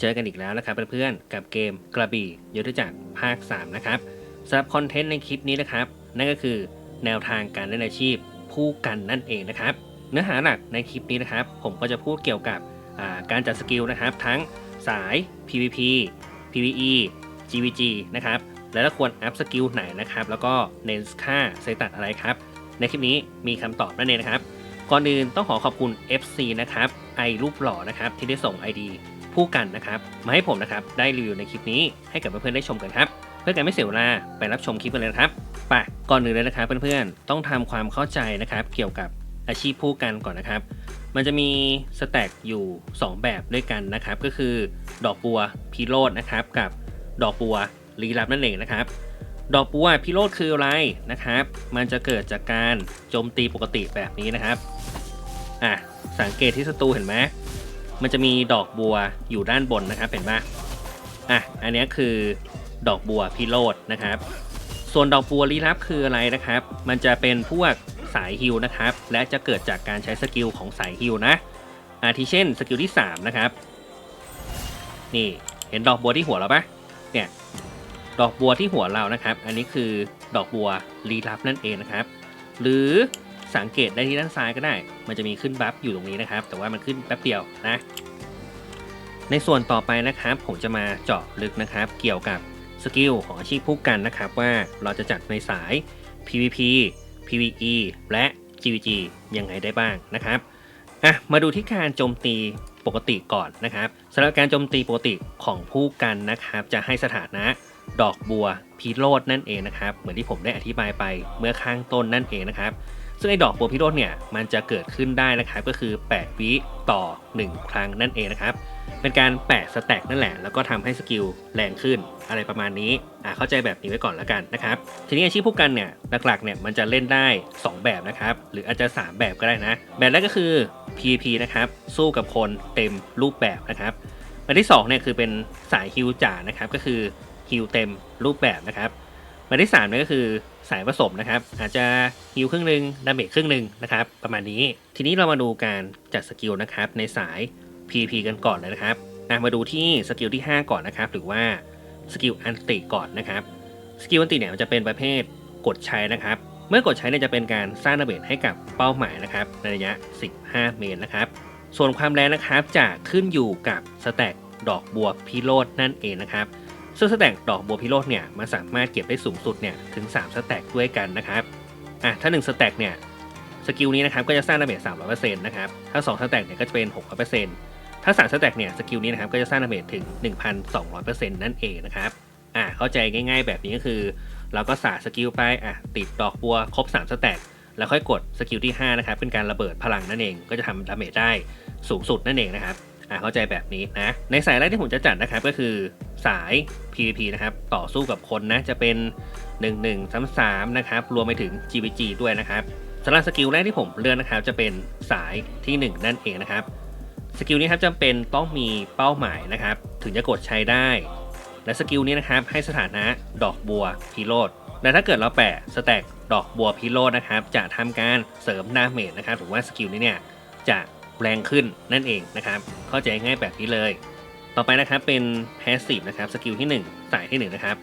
เจอกันอีกแล้วนะครับเพื่อนๆกับเกมกระบี่ยุทธจักรภาค 3 นะครับสำหรับคอนเทนต์ในคลิปนี้นะครับ นั่นก็คือแนวทางการเล่นอาชีพผู้กันนั่นเองนะครับ เนื้อหาหลักในคลิปนี้นะครับ ผมก็จะพูดเกี่ยวกับาการจัดสกิลนะครับ ทั้งสาย PVP PVE GVG นะครับและควรอัพสกิลไหนนะครับ แล้วก็เน้นค่าเซตัดอะไรครับ ในคลิปนี้มีคำตอบนั่นเองนะครับ ก่อนอื่นต้องขอขอบคุณ FC นะครับไอรูปหล่อนะครับที่ได้ส่ง ID ผู้กันนะครับมาให้ผมนะครับได้รีวิวในคลิปนี้ให้กับเพื่อนๆได้ชมกันครับเพื่อการไม่เสียเวลาไปรับชมคลิปกันเลยนะครับไปก่อนอื่นเลยนะครับเพื่อนๆต้องทำความเข้าใจนะครับ เกี่ยวกับอาชีพผู้กันก่อนนะครับ มันจะมีสแต็กอยู่ 2 แบบด้วยกันนะครับ ก็คือดอกบัวพิโรดนะครับ กับดอกบัวลีลับนั่นเองนะครับ ดอกบัวพิโรธคืออะไรนะครับ มันจะเกิดจากการโจมตีปกติแบบนี้นะครับอะสังเกตที่ศัตรูเห็นไหม มันจะมีดอกบัวอยู่ด้านบนนะครับเห็นไหมอะอันนี้คือดอกบัวพิโรธนะครับ ส่วนดอกบัวลี้ลับคืออะไรนะครับ มันจะเป็นพวกสายฮิลนะครับ และจะเกิดจากการใช้สกิลของสายฮิลนะ อาทิเช่นสกิลที่ 3 นะครับ นี่เห็นดอกบัวที่หัวเราปะเนี่ยดอกบัวที่หัวเรานะครับ อันนี้คือดอกบัวลี้ลับนั่นเองนะครับ หรือ สังเกตได้ที่ด้านซ้ายก็ได้ มันจะมีขึ้นบัฟอยู่ตรงนี้นะครับ แต่ว่ามันขึ้นแป๊บเดียวนะ ในส่วนต่อไปนะครับ ผมจะมาเจาะลึกนะครับ เกี่ยวกับสกิลของอาชีพผู้กันนะครับว่าเราจะจัดในสาย PVP PVE และ GVG ยังไงได้บ้างนะครับอะมาดูที่การโจมตีปกติก่อนนะครับสำหรับการโจมตีปกติของผู้กันนะครับ จะให้สถานะดอกบัวพิโรดนั่นเองนะครับ เหมือนที่ผมได้อธิบายไปเมื่อข้างต้นนั่นเองนะครับ ซึ่งไอ้ดอกบัวพิโรธเนี่ยมันจะเกิดขึ้นได้นะครับก็คือ 8 วิต่อ 1 ครั้งนั่นเองนะครับ เป็นการแปะสแต็กนั่นแหละ แล้วก็ทำให้สกิลแรงขึ้นอะไรประมาณนี้อ่าเข้าใจแบบนี้ไว้ก่อนแล้วกันนะครับ ทีนี้อาชีพผู้กันเนี่ยหลักๆเนี่ยมันจะเล่นได้ 2 แบบนะครับ หรืออาจจะ 3 แบบก็ได้นะ แบบแรกก็คือ PVP นะครับสู้กับคนเต็มรูปแบบนะครับแบบที่2เนี่ยคือเป็นสายฮิวจ่านะครับก็คือฮิวเต็มรูปแบบนะครับแบบที่3เนี่ยก็คือ สายผสมนะครับ อาจจะฮิวครึ่งหนึ่งดาเมจครึ่งหนึ่งนะครับ ประมาณนี้ ทีนี้เรามาดูการจัดสกิลนะครับในสาย PP กันก่อนเลยนะครับมาดูที่สกิลที่ 5 ก่อนนะครับ หรือว่าสกิลอันติก่อนนะครับสกิลอันติเนี่ยมันจะเป็นประเภทกดใช้นะครับ เมื่อกดใช้เนี่ยจะเป็นการสร้างดาเมจให้กับเป้าหมายนะครับในระยะ 15 เมตรนะครับ ส่วนความแรงนะครับจะขึ้นอยู่กับสแต็กดอกบัวพิโรดนั่นเองนะครับ ซึ่งสแต็กดอกบัวพิโรดเนี่ยมันสามารถเก็บได้สูงสุดเนี่ยถึง 3 สแต็กด้วยกันนะครับอะถ้า 1 สแต็กเนี่ยสกิลนี้นะครับก็จะสร้างดาเมจ300%นะครับถ้า 2 สแต็กเนี่ยก็จะเป็น 600%ถ้า 3 สแต็กเนี่ยสกิลนี้นะครับก็จะสร้างดาเมจถึง 1,200%นั่นเองนะครับอะเข้าใจง่าย ๆ แบบนี้ก็คือ เราก็สาดสกิลไปอะติดดอกบัวครบ 3 สแต็กแล้วค่อยกดสกิลที่5นะครับเป็นการระเบิดพลังนั่นเองก็จะทำดาเมจได้สูงสุดนั่นเองนะครับ อะเข้าใจแบบนี้นะ ในสายแรกที่ผมจะจัดนะครับก็คือสาย PVP นะครับ ต่อสู้กับคนนะ จะเป็น 1 1 3 3นะครับ รวมไปถึง GVG ด้วยนะครับสำหรับสกิลแรกที่ผมเลือกนะครับ จะเป็นสายที่ 1 นั่นเองนะครับ สกิลนี้ครับจำเป็นต้องมีเป้าหมายนะครับ ถึงจะกดใช้ได้ และสกิลนี้นะครับให้สถานะดอกบัวพิโรดและถ้าเกิดเราแปะสแต็กดอกบัวพิโรดนะครับ จะทำการเสริมดาเมจนะครับหรือว่าสกิลนี้เนี่ยจะ แรงขึ้นนั่นเองนะครับเข้าใจง่ายแบบนี้เลย ต่อไปนะครับเป็น passive นะครับสกิลที่ 1 สายที่ 1 นะครับ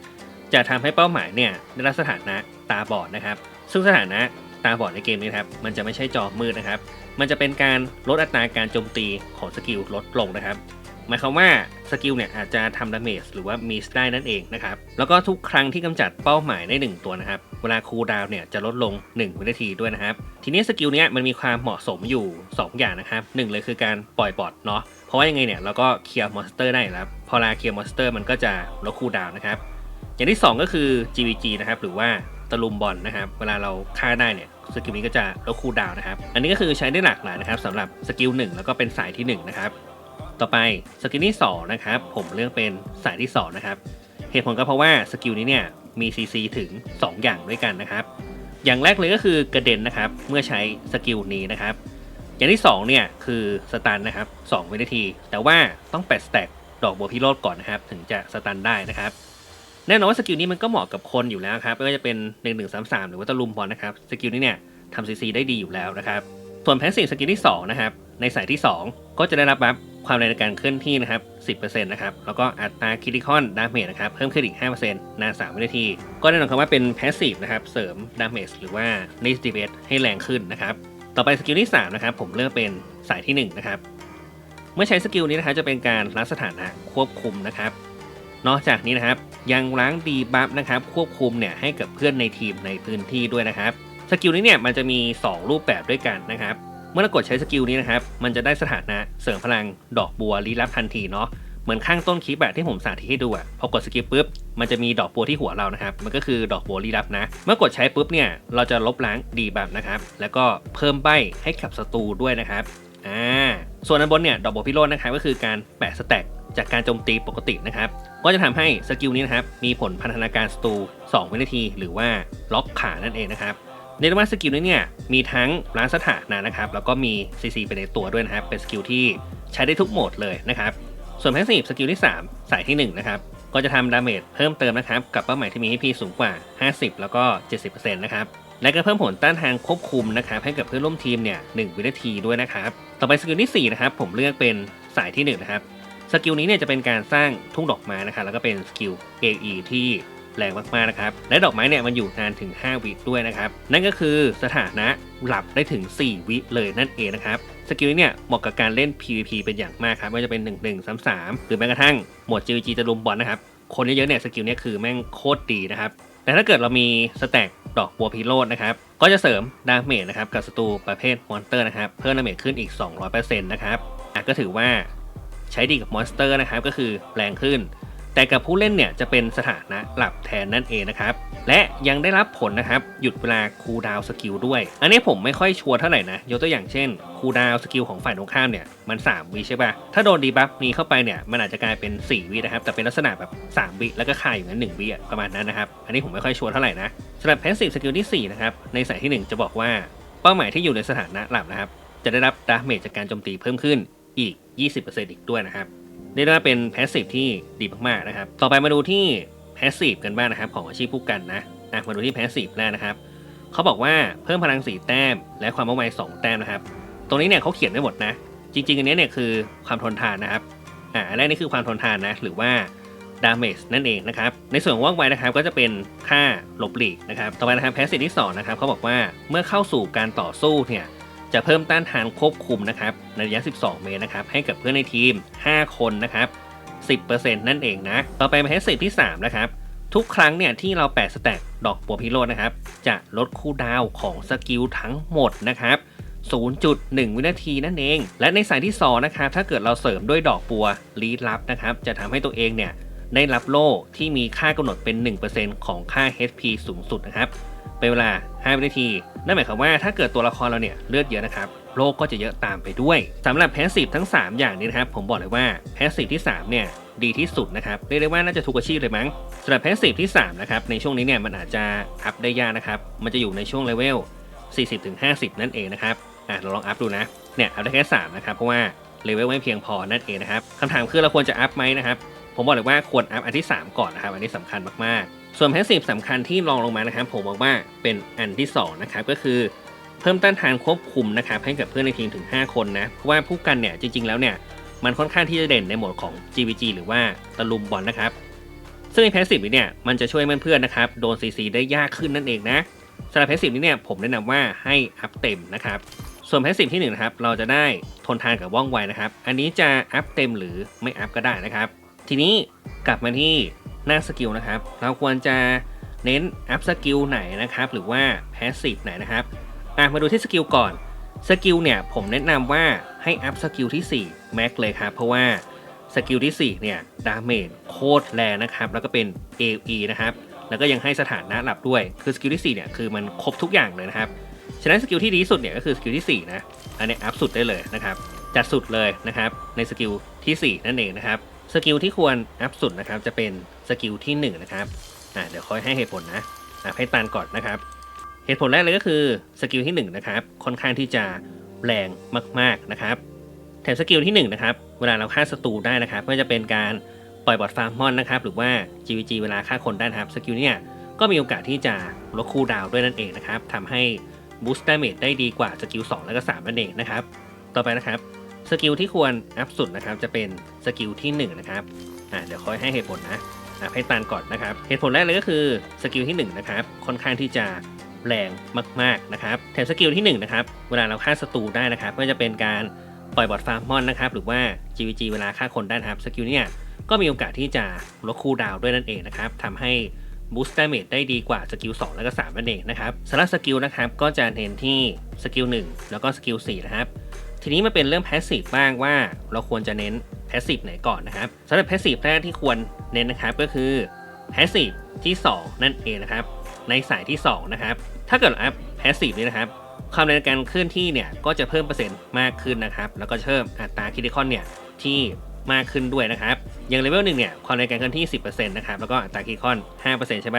จะทำให้เป้าหมายเนี่ยได้รับสถานะตาบอดนะครับ ซึ่งสถานะตาบอดในเกมนี้ครับมันจะไม่ใช่จอมืดนะครับ มันจะเป็นการลดอัตราการโจมตีของสกิลลดลงนะครับ หมายความว่าสกิลเนี่ยอาจจะทำดาเมจหรือว่ามีสได้นั่นเองนะครับ แล้วก็ทุกครั้งที่กำจัดเป้าหมายได้ 1 ตัวนะครับ เวลาคูลดาวน์เนี่ยจะลดลง1วินาทีด้วยนะครับ ทีนี้สกิลเนี้ยมันมีความเหมาะสมอยู่ 2 อย่างนะครับหนึ่งเลยคือการปล่อยบอทเนาะเพราะว่ายังไงเนี่ยเราก็เคลียร์มอนสเตอร์ได้แล้วพอเวลาเคลียร์มอนสเตอร์มันก็จะลดคูลดาวน์นะครับอย่างที่ 2 ก็คือ GVG นะครับหรือว่าตะลุมบอลนะครับ เวลาเราฆ่าได้เนี่ยสกิลนี้ก็จะลดคูลดาวน์นะครับ อันนี้ก็คือใช้ได้หลากหลายนะครับสำหรับสกิล1แล้วก็เป็นสายที่1นะครับ ต่อไปสกิลที่2นะครับผมเลือกเป็นสายที่2นะครับเหตุผลก็เพราะว่าสกิลนี้เนี่ยมี CC ถึง 2 อย่างด้วยกันนะครับ อย่างแรกเลยก็คือกระเด็นนะครับเมื่อใช้สกิลนี้นะครับ อย่างที่2เนี่ยคือสตันนะครับ2วินาที แต่ว่าต้องแปดสแต็กดอกบัวพิโรธก่อนนะครับถึงจะสตันได้นะครับแน่นอนว่าสกิลนี้มันก็เหมาะกับคนอยู่แล้วครับไม่ว่าจะเป็น1 1 3 3 หรือว่าตะลุมบอลนะครับสกิลนี้เนี่ยทำซีซีได้ดีอยู่แล้วนะครับ ส่วนแพสซีฟสกิลที่2นะครับในสายที่ 2 ก็จะได้รับบัฟ ความแรงในการเคลื่อนที่นะครับ 10%นะครับ แล้วก็อัตราคิติคอนดาเมจนะครับ เพิ่มขึ้นอีก 5%นาน3วินาที ก็แน่นอนครับว่าเป็นแพสซีฟนะครับ เสริมดาเมจหรือว่านิสติเบสให้แรงขึ้นนะครับ ต่อไปสกิลที่ 3 นะครับ ผมเลือกเป็นสายที่ 1 นะครับ เมื่อใช้สกิลนี้นะครับจะเป็นการรักสถานะควบคุมนะครับ นอกจากนี้นะครับยังล้างดีบัฟนะครับ ควบคุมเนี่ยให้กับเพื่อนในทีมในพื้นที่ด้วยนะครับ สกิลนี้เนี่ยมันจะมี 2 รูปแบบด้วยกันนะครับ มื่อเรากดใช้สกิลนี้นะครับ มันจะได้สถานะเสริมพลังดอกบัวลี้ลับทันทีเนาะ เหมือนข้างต้นคลิปแบบที่ผมสาธิตให้ดูอะพอกดสกิลปุ๊บ มันจะมีดอกบัวที่หัวเรานะครับ มันก็คือดอกบัวลี้ลับนะ เมื่อกดใช้ปุ๊บเนี่ย เราจะลบล้างดีแบัฟนะครับ แล้วก็เพิ่มใบให้กับศัตรูด้วยนะครับ อ่า ส่วนอันบนเนี่ยดอกบัวพิโรจน์นะครับก็คือการแปะสแต็กจากการโจมตีปกตินะครับ ก็จะทำให้สกิลนี้นะครับมีผลพันธนาการศัตรู2วินาที หรือว่าล็อกขานั่นเองนะครับ เรียกได้ว่าสกิลนี้เนี่ยมีทั้งล้างสถานะนะครับแล้วก็มี CC ไปในตัวด้วยนะครับเป็นสกิลที่ใช้ได้ทุกโหมดเลยนะครับส่วนแพสซีฟสกิลที่ 3 สายที่ 1 นะครับ ก็จะทำดาเมจเพิ่มเติมนะครับ กับเป้าหมายที่มี HP สูงกว่า 50 แล้วก็ 70%นะครับ และก็เพิ่มผลต้านทานควบคุมนะครับ ให้กับเพื่อนร่วมทีมเนี่ย1วินาทีด้วยนะครับ ต่อไปสกิลที่ 4 นะครับ ผมเลือกเป็นสายที่ 1 นะครับ สกิลนี้เนี่ยจะเป็นการสร้างทุ่งดอกไม้นะครับ แล้วก็เป็นสกิล AE ที่ แรงมากๆนะครับ และดอกไม้เนี่ยมันอยู่นานถึง 5 วิด้วยนะครับ นั่นก็คือสถานะหลับได้ถึง 4 วิเลยนั่นเองนะครับสกิลนี้เนี่ยเหมาะกับการเล่น PVP เป็นอย่างมากครับไม่ว่าจะเป็น 1 1 3 3 หรือแม้กระทั่งโหมด GVG จะลุมบอลนะครับ คนเยอะๆเนี่ยสกิลเนี้คือแม่งโคตรดีนะครับแต่ถ้าเกิดเรามีสแต็กดอกบัวพิโรดนะครับ ก็จะเสริมดาเมจนะครับกับศัตรูประเภทมอนสเตอร์นะครับ เพิ่มดาเมจขึ้นอีก 200%นะครับอะก็ถือว่าใช้ดีกับมอนสเตอร์นะครับ ก็คือแรงขึ้น แต่กับผู้เล่นเนี่ยจะเป็นสถานะหลับแทนนั่นเองนะครับ และยังได้รับผลนะครับ หยุดเวลาคูลดาวน์สกิลด้วย อันนี้ผมไม่ค่อยชัวร์เท่าไหร่นะ ยกตัวอย่างเช่นคูลดาวน์สกิลของฝ่ายตรงข้ามเนี่ยมัน3วิใช่ปะ่ะ ถ้าโดนดีบัฟนี้เข้าไปเนี่ยมันอาจจะกลายเป็น 4วินะครับ แต่เป็นลักษณะแบบ 3 วิแล้วก็คายอยู่นั้น1วิประมาณนั้นนะครับ อันนี้ผมไม่ค่อยชัวร์เท่าไหร่นะสำหรับแพสซีฟสกิลที่4นะครับ ในสายที่ 1 จะบอกว่าเป้าหมายที่อยู่ในสถานะหลับนะครับ จะได้รับดาเมจจากการโจมตีเพิ่มขึ้นอีก 20%อีกด้วยนะครับ เรียกได้ว่าเป็นแพสซีฟที่ดีมากๆนะครับ ต่อไปมาดูที่แพสซีฟกันบ้างนะครับ ของอาชีพผู้กันนะอะมาดูที่แพสซีฟแรกนะครับเขาบอกว่าเพิ่มพลัง 4 แต้ม และความว่องไว2แต้มนะครับ ตรงนี้เนี่ยเขาเขียนไว้หมดนะ จริง ๆ อันนี้เนี่ยคือความทนทานนะครับอ่าอันแรกนี่คือความทนทานนะ หรือว่าดาเมจนั่นเองนะครับ ในส่วนของว่องไวนะครับก็จะเป็นค่าหลบหลีกนะครับ ต่อไปนะครับแพสซีฟที่สองนะครับเขาบอกว่าเมื่อเข้าสู่การต่อสู้เนี่ย จะเพิ่มต้านทานควบคุมนะครับในระยะ 12 เมตรนะครับให้กับเพื่อนในทีม 5 คนนะครับ 10%นั่นเองนะ ต่อไปมาเทสเซตที่ 3 นะครับ ทุกครั้งเนี่ยที่เราแปะสแต็กดอกบัวพิโรจน์นะครับ จะลดคูลดาวของสกิลทั้งหมดนะครับ 0.1 วินาทีนั่นเอง และในสายที่ 2 นะครับ ถ้าเกิดเราเสริมด้วยดอกบัวลี้ลับนะครับ จะทำให้ตัวเองเนี่ยได้รับโล่ที่มีค่ากำหนดเป็น 1%ของค่า HP สูงสุดนะครับ เป็นเวลา5วินาที นั่นหมายความว่าถ้าเกิดตัวละครเราเนี่ยเลือดเยอะนะครับโลกก็จะเยอะตามไปด้วยสำหรับแพสซีฟทั้ง 3 อย่างนี้นะครับผมบอกเลยว่าแพสซีฟที่ 3 เนี่ยดีที่สุดนะครับเรียกได้ว่าน่าจะทุกอาชีพเลยมั้งสำหรับแพสซีฟที่3นะครับในช่วงนี้เนี่ยมันอาจจะอัพได้ยากนะครับมันจะอยู่ในช่วงเลเวล40-50 นั่นเองนะครับอะเราลองอัพดูนะเนี่ยอัพได้แค่3นะครับเพราะว่าเลเวลไม่เพียงพอนั่นเองนะครับคำถามคือเราควรจะอัพไหมนะครับผมบอกเลยว่าควรอัพอันที่ 3 ก่อนนะครับอันนี้สำคัญมากๆ ส่วนแพสซีฟสำคัญที่รองลงมานะครับผมบอกว่าเป็นอันที่2นะครับก็คือเพิ่มต้านทานควบคุมนะครับให้กับเพื่อนในทีมถึง 5 คนนะเพราะว่าผู้กันเนี่ยจริง ๆ แล้วเนี่ยมันค่อนข้างที่จะเด่นในโหมดของ GVG หรือว่าตะลุมบอลนะครับซึ่งในแพสซีฟนี้เนี่ยมันจะช่วยเพื่อนๆนะครับโดน CC ได้ยากขึ้นนั่นเองนะสำหรับแพสซีฟนี้เนี่ยผมแนะนำว่าให้อัพเต็มนะครับส่วนแพสซีฟที่1นะครับเราจะได้ทนทานกับว่องไวนะครับอันนี้จะอัพเต็มหรือไม่อัพก็ได้นะครับทีนี้กลับมาที่ หน้าสกิลนะครับ เราควรจะเน้นอัพสกิลไหนนะครับ หรือว่าแพสซีฟไหนนะครับอะมาดูที่สกิลก่อนสกิลเนี่ยผมแนะนำว่าให้อัพสกิลที่4แม็กเลยครับ เพราะว่าสกิลที่4เนี่ยดาเมจโคตรแรงนะครับ แล้วก็เป็น AE นะครับ แล้วก็ยังให้สถานะหลับด้วย คือสกิลที่4เนี่ยคือมันครบทุกอย่างเลยนะครับ ฉะนั้นสกิลที่ดีที่สุดเนี่ยก็คือสกิลที่4นะ อันนี้อัพสุดได้เลยนะครับ จัดสุดเลยนะครับ ในสกิลที่ 4 นั่นเองนะครับ สกิลที่ควรอัพสุดนะครับจะเป็น สกิลที่1นนะครับอ่าเดี๋ยวค่อยให้เหตุผลนะอะให้ตันก่อนนะครับ เหตุผลแรกเลยก็คือสกิลที่1นะครับค่อนข้างที่จะแรงมากๆนะครับแถมสกิลที่1นะครับเวลาเราฆ่าศัตรูได้นะครับไม่ว่าจะเป็นการปล่อยบอทฟาร์มมอนนะครับหรือว่า GVG เวลาฆ่าคนได้นะครับสกิลเนี่ยก็มีโอกาสที่จะลดคูลดาวด้วยนั่นเองนะครับทำให้บูสต์ดาเมจได้ดีกว่าสกิล2และก็3นั่นเองนะครับ ต่อไปนะครับสกิลที่ควรอัพสุดนะครับจะเป็นสกิลที่1นะครับอ่าเดี๋ยวคอยให้เหตุผลนะ ให้ตานก่อนนะครับ เหตุผลแรกเลยก็คือสกิลที่1นะครับค่อนข้างที่จะแรงมากๆนะครับแถมสกิลที่1นะครับเวลาเราฆ่าศัตรูได้นะครับไม่ว่าจะเป็นการปล่อยบอทฟาร์มมอนนะครับหรือว่า GVG เวลาฆ่าคนได้นะครับสกิลเนี่ยก็มีโอกาสที่จะลดคูลดาวด้วยนั่นเองนะครับทำให้บูสต์ดาเมจได้ดีกว่าสกิล2และก็3นั่นเองนะครับสำหรับสกิลนะครับก็จะเน้นที่สกิล1แล้วก็สกิล4นะครับทีนี้มาเป็นเรื่องแพสซีฟบ้างว่าเราควรจะเน้น สซีฟไหนก่อนนะครับสำหรับแพสซีฟแรกที่ควรเน้นนะครับก็คือแพสซีฟที่ 2 นั่นเองนะครับ ในสายที่ 2 นะครับ ถ้าเกิดอัพแพสซีฟนี้นะครับความเร็วในการเคลื่อนที่เนี่ยก็จะเพิ่มเปอร์เซ็นต์มากขึ้นนะครับ แล้วก็เพิ่มอัตราคิดคอนเนี่ยที่มากขึ้นด้วยนะครับ อย่างเลเวลหนึ่งเนี่ยความเร็วในการเคลื่อนที่ 10%นะครับแล้วก็อัตราคิดคอน 5%ใช่ไหม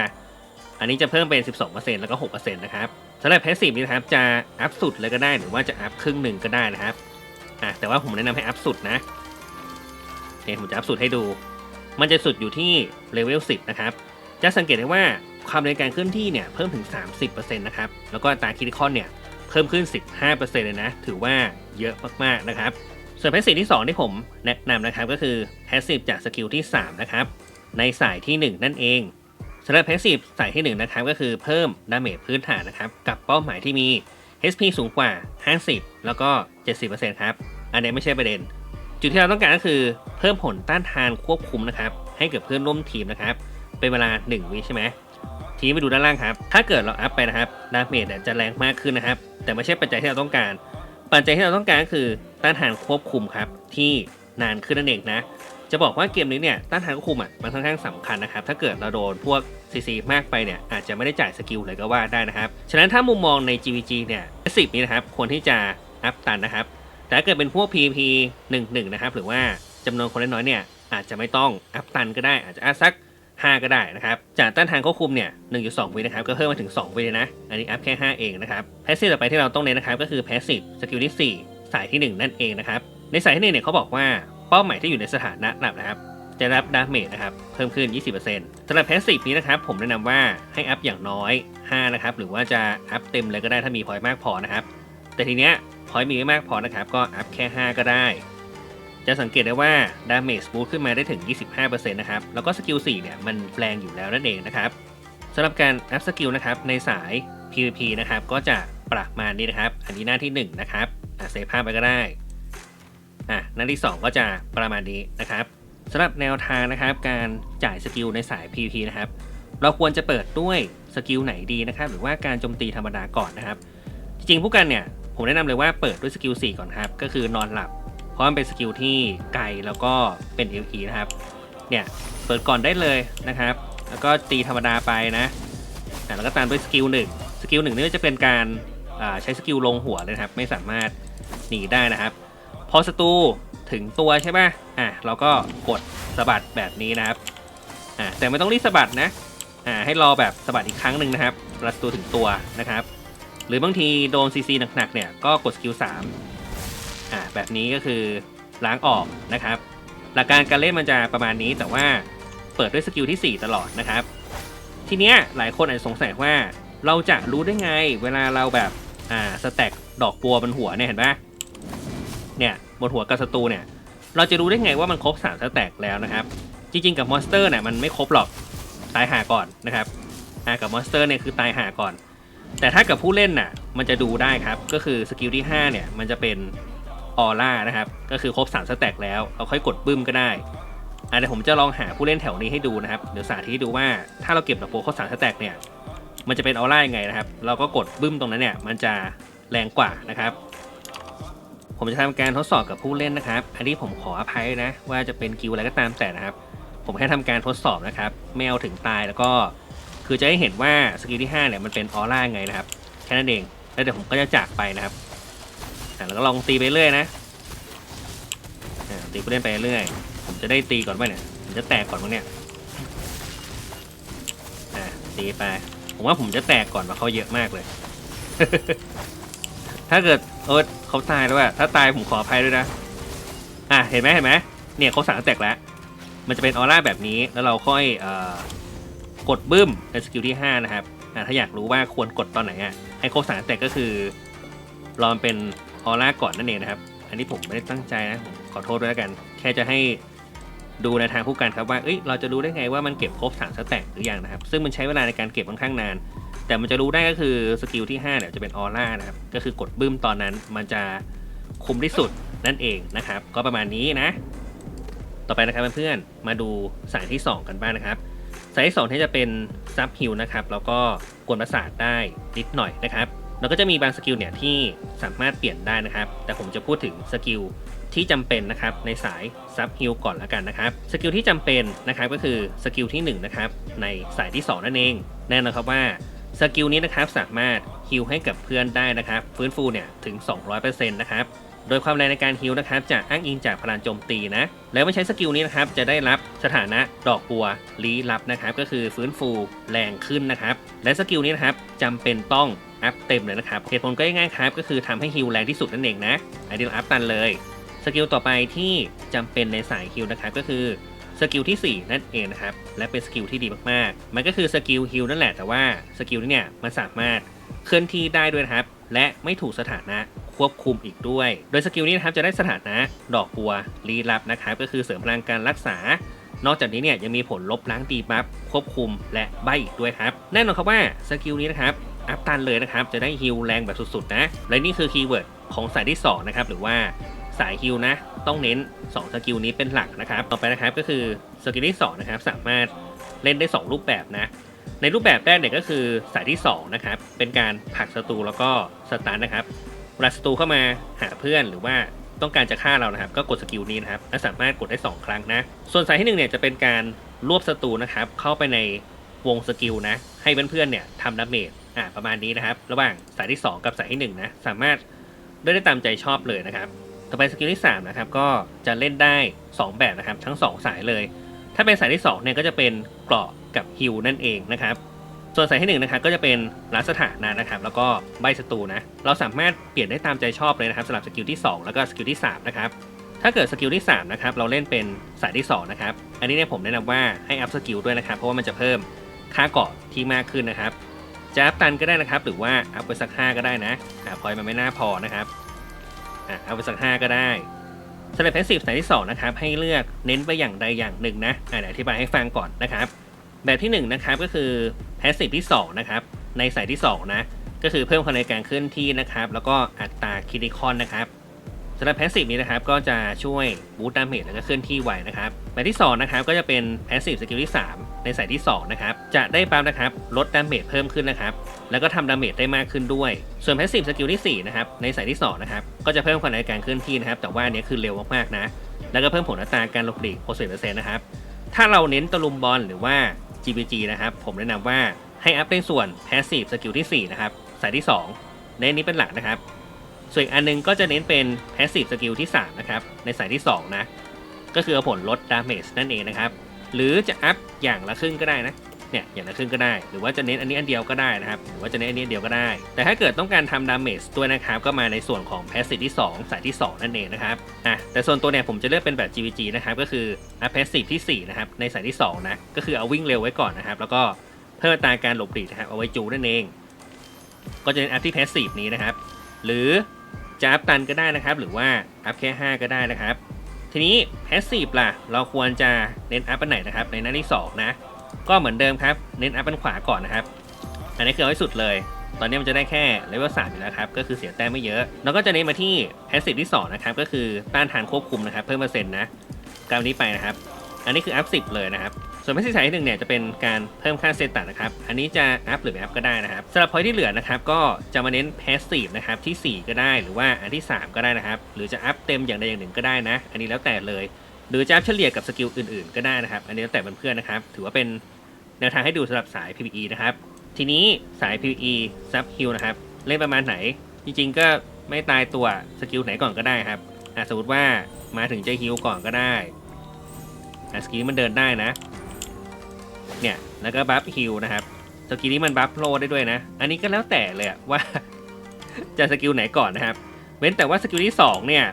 อันนี้จะเพิ่มเป็น 12%แล้วก็ 6%นะครับสำหรับแพสซีฟนี้นะครับจะอัพสุดเลยก็ได้หรือว่าจะอัพครึ่งหนึ่งก็ได้นะครับอะแต่ว่าผมแนะนำให้อัพสุดนะ เนี่ยผมจะอัพสุดให้ดู มันจะสุดอยู่ที่เลเวล10 นะครับ จะสังเกตได้ว่าความเร็วการเคลื่อนที่เนี่ยเพิ่มถึง 30%นะครับ แล้วก็อัตราคิดคอนเนี่ยเพิ่มขึ้น 15%เลยนะ ถือว่าเยอะมากๆนะครับ ส่วนแพสซีฟที่ 2 ที่ผมแนะนำนะครับก็คือแพสซีฟจากสกิลที่ 3 นะครับ ในสายที่ 1 นั่นเองสำหรับแพสซีฟสายที่ 1 นะครับก็คือเพิ่มดาเมจพื้นฐานนะครับ กับเป้าหมายที่มี HP สูงกว่า 50 แล้วก็ 70%ครับ อันนี้ไม่ใช่ประเด็น จุดที่เราต้องการก็คือเพิ่มผลต้านทานควบคุมนะครับ ให้กับเพื่อนร่วมทีมนะครับ เป็นเวลา 1 วิใช่ไหมทีนี้ไปดูด้านล่างครับ ถ้าเกิดเราอัพไปนะครับดาเมจจะแรงมากขึ้นนะครับ แต่ไม่ใช่ปัจจัยที่เราต้องการ ปัจจัยที่เราต้องการก็คือต้านทานควบคุมครับที่นานขึ้นนั่นเองนะ จะบอกว่าเกมนี้เนี่ยต้านทานควบคุมอะมันค่อนข้างสำคัญนะครับ ถ้าเกิดเราโดนพวก CC มากไปเนี่ยอาจจะไม่ได้จ่ายสกิลเลยก็ว่าได้นะครับ ฉะนั้นถ้ามุมมองใน GVG เนี่ยสิบนี้นะครับควรที่จะอัพตันนะครับ แต่ถ้าเกิดเป็นพวก PP 1 1นะครับหรือว่าจำนวนคนน้อยๆเนี่ยอาจจะไม่ต้องอัพตันก็ได้อาจจะอัพสัก 5 ก็ได้นะครับจากต้านทานควบคุมเนี่ย1.2วินะครับก็เพิ่มมาถึง 2วิเลยนะ อันนี้อัพแค่ 5 เองนะครับแพสซีฟต่อไปที่เราต้องเน้นนะครับก็คือแพสซีฟสกิลที่ 4 สายที่ 1 นั่นเองนะครับในสายที่1เนี่ยเขาบอกว่าเป้าหมายที่อยู่ในสถานะระดับนะครับจะรับดาเมจนะครับเพิ่มขึ้น 20%สำหรับแพสซีฟนี้นะครับผมแนะนำว่าให้อัพอย่างน้อย 5 นะครับหรือว่าจะอัพเต็มเลยก็ได้ถ้ามีพอยต์มากพอนะครับแต่ทีเนี้ย อยมีไม่มากพอนะครับ ก็อัพแค่ 5 ก็ได้ จะสังเกตได้ว่าดาเมจบูทขึ้นมาได้ถึง 25%นะครับ แล้วก็สกิล 4 เนี่ย มันแรงอยู่แล้วนั่นเองนะครับสำหรับการอัพสกิลนะครับในสาย PVP นะครับ ก็จะประมาณนี้นะครับ อันนี้หน้าที่ 1 นะครับอะเซฟภาพไปก็ได้อะหน้าที่ 2 ก็จะประมาณนี้นะครับสำหรับแนวทางนะครับ การจ่ายสกิลในสาย PVP นะครับเราควรจะเปิดด้วยสกิลไหนดีนะครับ หรือว่าการโจมตีธรรมดาก่อนนะครับ จริงๆผู้กันเนี่ย ผมแนะนำเลยว่าเปิดด้วยสกิล4ก่อนครับ ก็คือนอนหลับ เพราะมันเป็นสกิลที่ไกลแล้วก็เป็น LE นะครับ เนี่ยเปิดก่อนได้เลยนะครับ แล้วก็ตีธรรมดาไปนะอะแล้วก็ตามด้วยสกิลหนึ่งสกิลหนึ่งนี่จะเป็นการอ่าใช้สกิลลงหัวเลยครับ ไม่สามารถหนีได้นะครับ พอศัตรูถึงตัวใช่ไหมอะเราก็กดสะบัดแบบนี้นะครับอะแต่ไม่ต้องรีบสะบัดนะอ่าให้รอแบบสะบัดอีกครั้งหนึ่งนะครับเวลาศัตรูถึงตัวนะครับ หรือบางทีโดนซีซีหนักๆเนี่ยก็กดสกิล3อ่าแบบนี้ก็คือล้างออกนะครับ หลักการการเล่นมันจะประมาณนี้แต่ว่าเปิดด้วยสกิลที่ 4 ตลอดนะครับ ทีเนี้ยหลายคนอาจจะสงสัยว่าเราจะรู้ได้ไงเวลาเราแบบอ่าสแต็กดอกบัวบนหัวเนี่ยเห็นปะเนี่ยบนหัวกับศัตรูเนี่ยเราจะรู้ได้ไงว่ามันครบ3สแต็กแล้วนะครับ จริงๆกับมอนสเตอร์เนี่ยมันไม่ครบหรอกตายหาก่อนนะครับอ่ากับมอนสเตอร์เนี่ยคือตายหาก่อน แต่ถ้ากับผู้เล่นน่ะ มันจะดูได้ครับ ก็คือสกิลที่ 5 เนี่ย มันจะเป็นออร่านะครับ ก็คือครบ 3 สแต็กแล้ว เราค่อยกดบึ้มก็ได้อะเดี๋ยวผมจะลองหาผู้เล่นแถวนี้ให้ดูนะครับ เดี๋ยวสาธิตดูว่าถ้าเราเก็บดอกโบครบ3สแต็กเนี่ย มันจะเป็นออร่ายังไงนะครับ เราก็กดบึ้มตรงนั้นเนี่ย มันจะแรงกว่านะครับ ผมจะทำการทดสอบกับผู้เล่นนะครับ อันนี้ผมขออภัยนะ ว่าจะเป็นกิลอะไรก็ตามแต่นะครับ ผมแค่ทำการทดสอบนะครับ ไม่เอาถึงตายแล้วก็ คือจะให้เห็นว่าสกิลที่5เนี่ยมันเป็นออร่าไงนะครับ แค่นั้นเอง แล้วเดี๋ยวผมก็จะจากไปนะครับแล้วก็ลองตีไปเรื่อยนะตีไปเล่นไปเรื่อยผมจะได้ตีก่อนไหมเนี่ยผมจะแตกก่อนมั้งเนี่ยตีไปผมว่าผมจะแตกก่อนว่าเขาเยอะมากเลย ถ้าเกิดเออเขาตายแล้วอะถ้าตายผมขออภัยด้วยนะ อะเห็นไหมเห็นไหมเนี่ยเขาสามแตกแล้ว มันจะเป็นออร่าแบบนี้แล้วเราค่อยเอ่อ กดบึ้มในสกิลที่ 5 นะครับถ้าอยากรู้ว่าควรกดตอนไหนอะให้ครบสามแตกก็คือรอมเป็นออร่าก่อนนั่นเองนะครับ อันนี้ผมไม่ได้ตั้งใจนะผมขอโทษด้วยแล้วกัน แค่จะให้ดูในทางผู้การครับว่าเอ้ยเราจะรู้ได้ไงว่ามันเก็บครบสามสแต็กหรือยังนะครับ ซึ่งมันใช้เวลาในการเก็บค่อนข้างนาน แต่มันจะรู้ได้ก็คือสกิลที่5เนี่ยจะเป็นออร่านะครับ ก็คือกดบึ้มตอนนั้นมันจะคุมที่สุดนั่นเองนะครับ ก็ประมาณนี้นะ ต่อไปนะครับเพื่อนๆมาดูสายที่ 2 กันบ้างนะครับ สายที่2ที่จะเป็นซับฮิลนะครับแล้วก็กวนประสาทได้นิดหน่อยนะครับแล้วก็จะมีบางสกิลเนี่ยที่สามารถเปลี่ยนได้นะครับ แต่ผมจะพูดถึงสกิลที่จำเป็นนะครับในสายซับฮิลก่อนละกันนะครับสกิลที่จำเป็นนะครับก็คือสกิลที่1นะครับในสายที่ 2 นั่นเอง แน่นอนครับว่าสกิลนี้นะครับสามารถฮิลให้กับเพื่อนได้นะครับ ฟื้นฟูเนี่ยถึง 200%นะครับ โดยความแรงในการฮิลนะครับจะอ้างอิงจากพลังโจมตีนะ แล้วไม่ใช้สกิลนี้นะครับ จะได้รับสถานะดอกบัวลี้ลับนะครับ ก็คือฟื้นฟูแรงขึ้นนะครับ และสกิลนี้นะครับจำเป็นต้องอัพเต็มเลยนะครับ เหตุผลก็ง่ายๆครับ ก็คือทำให้ฮิลแรงที่สุดนั่นเองนะอันนี้เราอัพตันเลย สกิลต่อไปที่จำเป็นในสายฮิลนะครับก็คือสกิลที่ 4 นั่นเองนะครับ และเป็นสกิลที่ดีมากๆ มันก็คือสกิลฮิลนั่นแหละแต่ว่าสกิลนี้เนี่ยมันสามารถเคลื่อนที่ได้ด้วยนะครับ และไม่ถูกสถานะ ควบคุมอีกด้วย โดยสกิลนี้นะครับจะได้สถานะดอกบัวลี้ลับนะครับก็คือเสริมพลังการรักษา นอกจากนี้เนี่ยยังมีผลลบล้างดีบัฟควบคุมและใบอีกด้วยครับ แน่นอนครับว่าสกิลนี้นะครับอัพตันเลยนะครับจะได้ฮิลแรงแบบสุดๆนะ และนี่คือคีย์เวิร์ดของสายที่2นะครับหรือว่าสายฮิลนะต้องเน้น 2 สกิลนี้เป็นหลักนะครับ ต่อไปนะครับก็คือสกิลที่2นะครับสามารถเล่นได้ 2 รูปแบบนะ ในรูปแบบแรกเนี่ยก็คือสายที่2นะครับเป็นการผลักศัตรูแล้วก็สตาร์นะครับ เวลาศัตรูเข้ามาหาเพื่อนหรือว่าต้องการจะฆ่าเรานะครับ ก็กดสกิลนี้นะครับและสามารถกดได้ 2 ครั้งนะ ส่วนสายที่1เนี่ยจะเป็นการรวบศัตรูนะครับ เข้าไปในวงสกิลนะ ให้เพื่อนๆเนี่ยทำดาเมจอ่าประมาณนี้นะครับ ระหว่างสายที่ 2 กับสายที่1นะสามารถเล่นได้ตามใจชอบเลยนะครับ ต่อไปสกิลที่3นะครับก็จะเล่นได้ 2 แบบนะครับ ทั้ง 2 สายเลย ถ้าเป็นสายที่2เนี่ยก็จะเป็นเกราะกับฮิลนั่นเองนะครับ ส่วนสายที่1นะครับก็จะเป็นรัสถานะนะครับ แล้วก็ใบศัตรูนะ เราสามารถเปลี่ยนได้ตามใจชอบเลยนะครับสำหรับสกิลที่ 2 แล้วก็สกิลที่ 3 นะครับ ถ้าเกิดสกิลที่ 3 นะครับ เราเล่นเป็นสายที่ 2 นะครับ อันนี้เนี่ยผมแนะนำว่าให้อัพสกิลด้วยนะครับ เพราะว่ามันจะเพิ่มค่าเกาะที่มากขึ้นนะครับ จะอัพตันก็ได้นะครับ หรือว่าอัพไปสัก 5 ก็ได้นะหาพอยมันไม่น่าพอนะครับอะเอาไปสัก 5 ก็ได้สำหรับแพสซีฟสายที่2นะครับให้เลือกเน้นไปอย่างใดอย่างหนึ่งนะอะอธิบายให้ฟังก่อนนะครับ แบบที่1นนะครับก็คือแพสซีฟที่2นะครับในสายที่2นะก็คือเพิ่มความเร็วการเคลื่อนที่นะครับ แล้วก็อัตราคิริคอนนะครับสำหรับแพสซีฟนี้นะครับก็จะช่วยบูตดาเมจแล้วก็เคลื่อนที่ไวนะครับแบบที่2นะครับก็จะเป็นแพสซีฟสกิลที่ 3 ในสายที่2นะครับจะได้ปั๊มนะครับลดดาเมจเพิ่มขึ้นนะครับแล้วก็ทำดาเมจได้มากขึ้นด้วย ส่วนแพสซีฟสกิลที่4นะครับในสายที่2นะครับก็จะเพิ่มความเร็วการเคลื่อนที่นะครับแต่ว่าอันนี้คือเร็วมากๆนะแล้วก็เพิ่มผลอัตราการหลบหลีก60%นะครับถ้าเราเน้นตะลุมบอลหรือว่า GPG นะครับ ผมแนะนำว่าให้อัพในส่วน Passive สกิลที่ 4 นะครับ สายที่2ในนี้เป็นหลักนะครับ ส่วนอีกอันนึงก็จะเน้นเป็น Passive สกิลที่ 3 นะครับ ในสายที่ 2 นะ ก็คือผลลด Damage นั่นเองนะครับ หรือจะอัพอย่างละครึ่งก็ได้นะ เนี่ยอย่างละครึ่งก็ได้ หรือว่าจะเน้นอันนี้อันเดียวก็ได้นะครับ หรือว่าจะเน้นอันนี้อันเดียวก็ได้ แต่ถ้าเกิดต้องการทำ Damage ด้วยนะครับก็มาในส่วนของ Passive ที่ 2 สายที่ 2 นั่นเองนะครับอะแต่ส่วนตัวเนี่ยผมจะเลือกเป็นแบบ GVG นะครับก็คืออัพ Passive ที่4นะครับในสายที่2นะก็คือเอาวิ่งเร็วไว้ก่อนนะครับแล้วก็เพิ่มตาการหลบหลีกนะครับเอาไว้จูนั่นเอง ก็จะเป็นอัพที่ Passive นี้นะครับ หรือจะอัพตันก็ได้นะครับ หรือว่าอัพแค่ 5 ก็ได้นะครับ ทีนี้ Passive ล่ะ เราควรจะเน้นอัพอันไหนนะครับ ในหน้าที่ 2 นะ ก็เหมือนเดิมครับ เน้นอัพอันขวาก่อนนะครับ อันนี้คือเอาไว้สุดเลย ตอนนี้มันจะได้แค่เลเวล3อยู่แล้วครับ ก็คือเสียแต้มไม่เยอะ แล้วก็จะเน้นมาที่ Passive ที่2นะครับ ก็คือต้านทานควบคุมนะครับ เพิ่มเปอร์เซ็นต์นะกาฟนี้ไปนะครับ อันนี้คืออัพ10เลยนะครับ ส่วน Passive สายที่หนึ่งเนี่ยจะเป็นการเพิ่มค่าเซตตัดนะครับ อันนี้จะอัพหรือไม่อัพก็ได้นะครับสำหรับพอยที่เหลือนะครับ ก็จะมาเน้น Passive นะครับที่ 4 ก็ได้ หรือว่าอันที่ 3 ก็ได้นะครับ หรือจะอัพเต็มอย่างใดอย่างหนึ่งก็ได้นะ อันนี้แล้วแต่เลยหรือจะอัพเฉลี่ยกับสกิลอื่นๆ ก็ได้นะครับ อันนี้แล้วแต่เพื่อนๆนะครับ ถือว่าเป็น แนวทางให้ดูสำหรับสาย PVE นะครับ ทีนี้สาย PVE Sub Heal นะครับ เล่นประมาณไหน จริงๆก็ไม่ตายตัวสกิลไหนก่อนก็ได้ครับอะสมมติว่ามาถึงจะฮิลก่อนก็ได้สกิลมันเดินได้นะ เนี่ยแล้วก็บัฟฮิลนะครับสกิลนี้มันบัฟโลได้ด้วยนะ อันนี้ก็แล้วแต่เลยว่า จะสกิลไหนก่อนนะครับ เว้นแต่ว่าสกิลที่2เนี่ย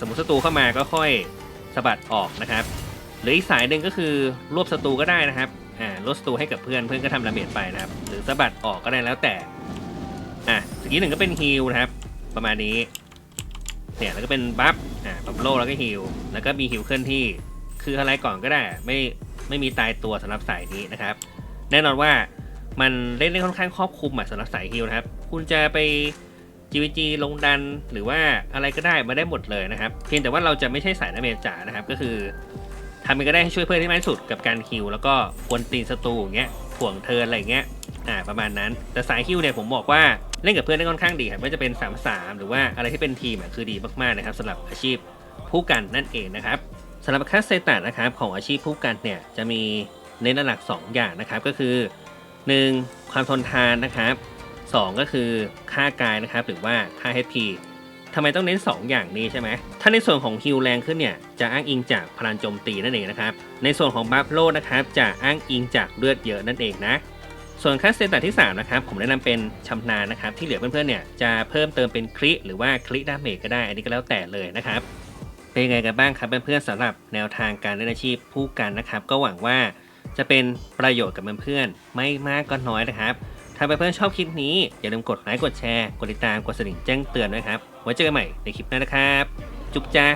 สมมติศัตรูเข้ามาก็ค่อยสะบัดออกนะครับ หรืออีกสายหนึ่งก็คือรวบศัตรูก็ได้นะครับ อ่ารวบศัตรูให้กับเพื่อนเพื่อนก็ทำดาเมจไปนะครับ หรือสะบัดออกก็ได้แล้วแต่ อะสกิลหนึ่งก็เป็นฮิลนะครับ ประมาณนี้ เนี่ยแล้วก็เป็นบัฟอ่าบัฟโลแล้วก็ฮิลแล้วก็มีฮิลเคลื่อนที่ คืออะไรก่อนก็ได้ ไม่ไม่มีตายตัวสำหรับสายนี้นะครับ แน่นอนว่ามันเล่นได้ค่อนข้างครอบคลุมอะสำหรับสายฮิลนะครับ คุณจะไป GVG ลงดันหรือว่าอะไรก็ได้มาได้หมดเลยนะครับ เพียงแต่ว่าเราจะไม่ใช่สายน้ำเมจจ๋านะครับ ก็คือ ทำยังไงก็ได้ให้ช่วยเพื่อนที่มากที่สุดกับการคิวแล้วก็ควนตีนศัตรูอย่างเงี้ยถ่วงเทินอะไรอย่างเงี้ยอ่าประมาณนั้น แต่สายคิวเนี่ยผมบอกว่าเล่นกับเพื่อนได้ค่อนข้างดีครับไม่ว่าจะเป็น3-3หรือว่าอะไรที่เป็นทีมคือดีมากๆนะครับสำหรับอาชีพผู้กันนั่นเองนะครับสำหรับค่าเซตัสนะครับของอาชีพผู้กันเนี่ยจะมีเน้นหลัก 2 อย่างนะครับก็คือ 1. ความทนทานนะครับ 2 ก็คือค่ากายนะครับหรือว่าค่า HP ทำไมต้องเน้น 2 อย่างนี้ใช่ไหม ถ้าในส่วนของฮิลแรงขึ้นเนี่ยจะอ้างอิงจากพลังโจมตีนั่นเองนะครับ ในส่วนของบัฟโลนะครับจะอ้างอิงจากเลือดเยอะนั่นเองนะ ส่วนค่าเซตัที่3นะครับผมแนะนำเป็นชำนาญนะครับที่เหลือเพื่อนๆเนี่ยจะเพิ่มเติมเป็นคริหรือว่าคริดาเมจก็ได้ อันนี้ก็แล้วแต่เลยนะครับ เป็นไงกันบ้างครับเพื่อนๆสำหรับแนวทางการเล่นอาชีพผู้กันนะครับ ก็หวังว่าจะเป็นประโยชน์กับเพื่อนๆไม่มากก็น้อยนะครับ ถ้าเพื่อนๆชอบคลิปนี้ อย่าลืมกดไลค์กดแชร์ กดติดตามกดกระดิ่งแจ้งเตือนด้วยครับ ไว้เจอกันใหม่ในคลิปหน้านะครับ จุ๊บจ้า